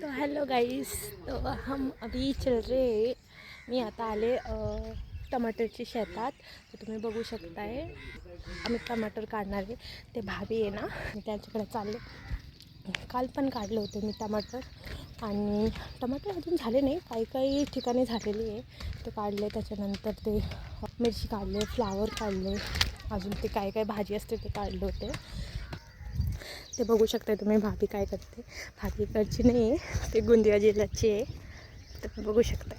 तो hello guys तो हम अभी चल रहे मी आता आले टमाटरची शेतात. तर तुम्ही बघू शकताय आम्ही टमाटर काढणार आहे. ते भाभी आहे ना त्यांच्याकडे चालले. काल पण काढले होते मी टमाटर. आणि टमाटर अजून झाले नाही काही काही ठिकाणी झालेली आहे. ते काढले त्याच्यानंतर ते मिरची काढले फ्लावर काढले. अजून ते काय काय भाजी असते ते काढले होते. ते बघू शकता तुम्ही भाभी काय करते. भाभी इकडची नाही आहे ते गोंदिया जिल्ह्याची आहे. तर बघू शकताय.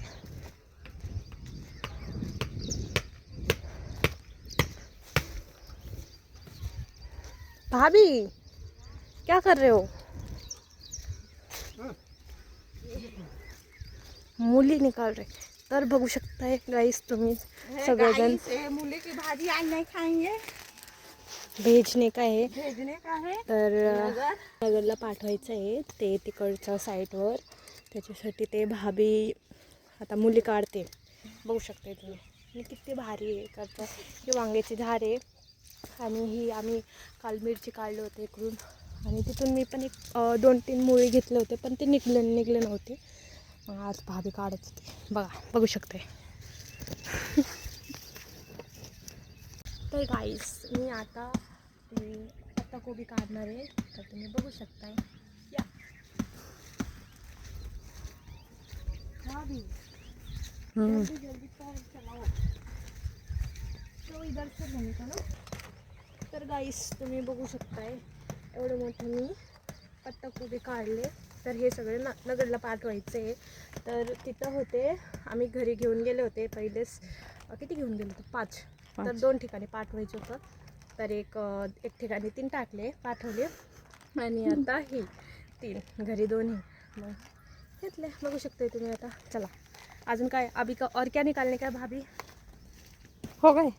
भाभी क्या कर रहे हो? मुली निकाल रहे. तर बघू शकताय गाईस तुम्ही सगळेजण. मूली की भाजी आज नहीं खाएँगे भेजणे काय आहे? भेजने का तर नगर. नगरला पाठवायचं आहे ते तिकडच्या साईटवर. त्याच्यासाठी ते भाभी आता मुली काढते. बघू शकते तुम्ही. आणि किती भारी आहे. करतं ही वांग्याची झाड आहे. आणि ही आम्ही काल मिरची काढले होते इकडून. आणि तिथून मी पण एक दोन तीन मुळी घेतले होते पण ते निघले निघले नव्हते. मग आज भाभी काढत होते. बघा बघू शकते तर गाईस मी आता ते पत्ताकोबी काढणार आहे तर तुम्ही बघू शकताय. या. भाभी जल्दी जल्दी पैर चलाओ तो इधर से नहीं का ना. तर गाईस तुम्ही बघू शकताय एवढं मोठं मी पत्ताकोबी काढले. तर हे सगळे न नगरला पाठवायचे तर तिथं होते आम्ही घरी घेऊन गेले होते. पहिलेच किती घेऊन गेले होते? पाच. तर. दोन ठिकाणी पाठवायचं होतं. तर एक एक ठिकाणी तीन टाकले पाठवले. आणि आता ही तीन घरी दोन्ही. मग घेतले. बघू शकते तुम्ही आता. चला. अजून काय? अभी का और क्या निकालने का है भाभी हो पकड़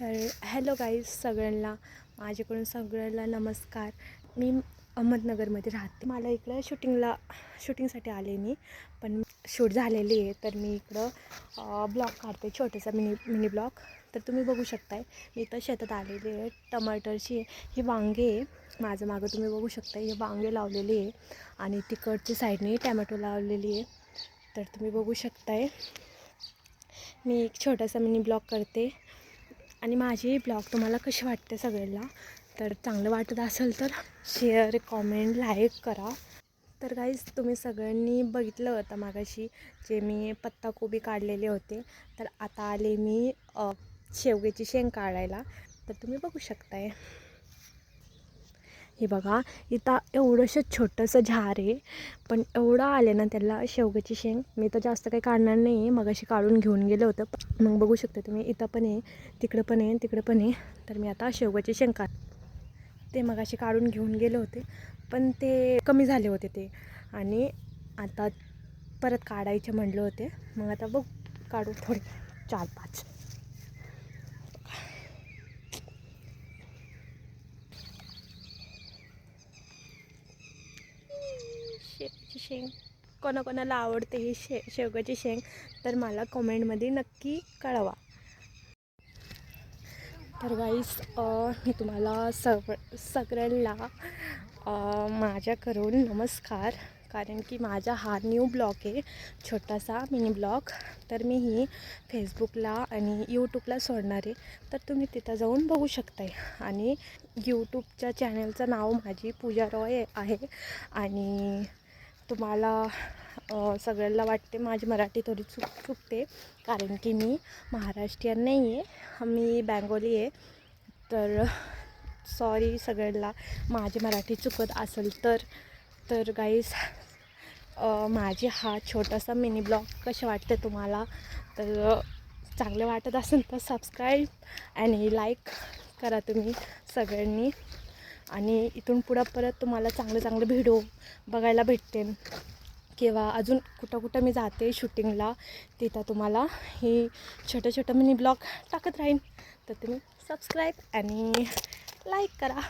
तर हॅलो गाईज सगळ्यांना माझ्याकडून सगळ्यांना नमस्कार. मी अहमदनगरमध्ये राहते. मला इकडं शूटिंगला शूटिंगसाठी आले मी. पण शूट झालेली आहे तर मी इकडं ब्लॉग काढते छोटासा मिनी मिनी ब्लॉग. तर तुम्ही बघू शकताय मी इथं शेतात आलेली आहे. टमाटरची ही वांगे आहे. माझं मागं तुम्ही बघू शकता हे वांगे लावलेली आहे. आणि तिकडच्या साईडने टॅमॅटो लावलेली आहे. तर तुम्ही बघू शकताय. मी एक छोटासा मिनी ब्लॉग करते. आणि माझे ब्लॉग तुम्हाला कसे वाटते सगळ्यांना? तर चांगलं वाटत असेल तर शेअर कॉमेंट लाईक करा. तर काहीच तुम्ही सगळ्यांनी बघितलं होतं मागाशी जे मी पत्ताकोबी काढलेले होते. तर आता आले मी शेवग्याची शेंग काढायला. तर तुम्ही बघू शकताय. हे बघा इथं एवढंसं छोटंसं झाड आहे. पण एवढं आले ना त्याला शेवग्याची शेंग. मी तर जास्त काही काढणार नाही आहे मग अशी काढून घेऊन गेलं होतं. मग बघू शकता तुम्ही इथं पण आहे तिकडं पण आहे तिकडं पण आहे. तर मी आता शेवग्याची शेंग काढ ते मग असे काढून घेऊन गेले होते. पण ते कमी झाले होते ते. आणि आता परत काढायचे म्हणलं होते. मग आता बघ काढू थोडे चार पाच. शेवची शेंग. कोणाकोणाला आवडते ही शे शेवगाची शेंग तर मला कमेंटमध्ये नक्की कळवा. तर गाईस मी तुम्हाला सग सगळ्यांना माझ्याकडून नमस्कार. कारण की माझा हा न्यू ब्लॉग आहे छोटासा मिनी ब्लॉग तर मी ही फेसबुकला आणि यूट्यूबला सोडणार आहे. तर तुम्ही तिथं जाऊन बघू शकताय. आणि यूट्यूबच्या चॅनलचं नाव माझी पूजा रॉय आहे. आणि तुम्हाला सगळ्यांना वाटते माझी मराठी थोडी चुक चुकते. कारण की मी महाराष्ट्रीयन नाही आहे मी बँगोली आहे. तर सॉरी सगळ्यांना. माझी मराठी चुकत असेल तर तर गाईस माझे हा छोटासा मिनी ब्लॉग कसे वाटते तुम्हाला? तर चांगले वाटत असेल तर सबस्क्राईब आणि लाईक करा तुम्ही सगळ्यांनी. आणि इथून पुढं परत तुम्हाला चांगले चांगले व्हिडिओ बघायला भेटते किंवा अजून कुठं कुठं मी जाते शूटिंगला तिथं तुम्हाला हे छोटं छोटं मिनी ब्लॉग टाकत राहीन. तर तुम्ही सबस्क्राईब आणि लाईक करा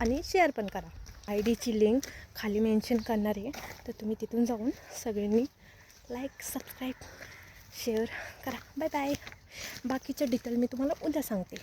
आणि शेअर पण करा. आय डीची लिंक खाली मेन्शन करणार आहे. तर तुम्ही तिथून जाऊन सगळ्यांनी लाईक सबस्क्राईब शेअर करा. बाय बाय बाकीचं डिटेल मी तुम्हाला उद्या सांगते.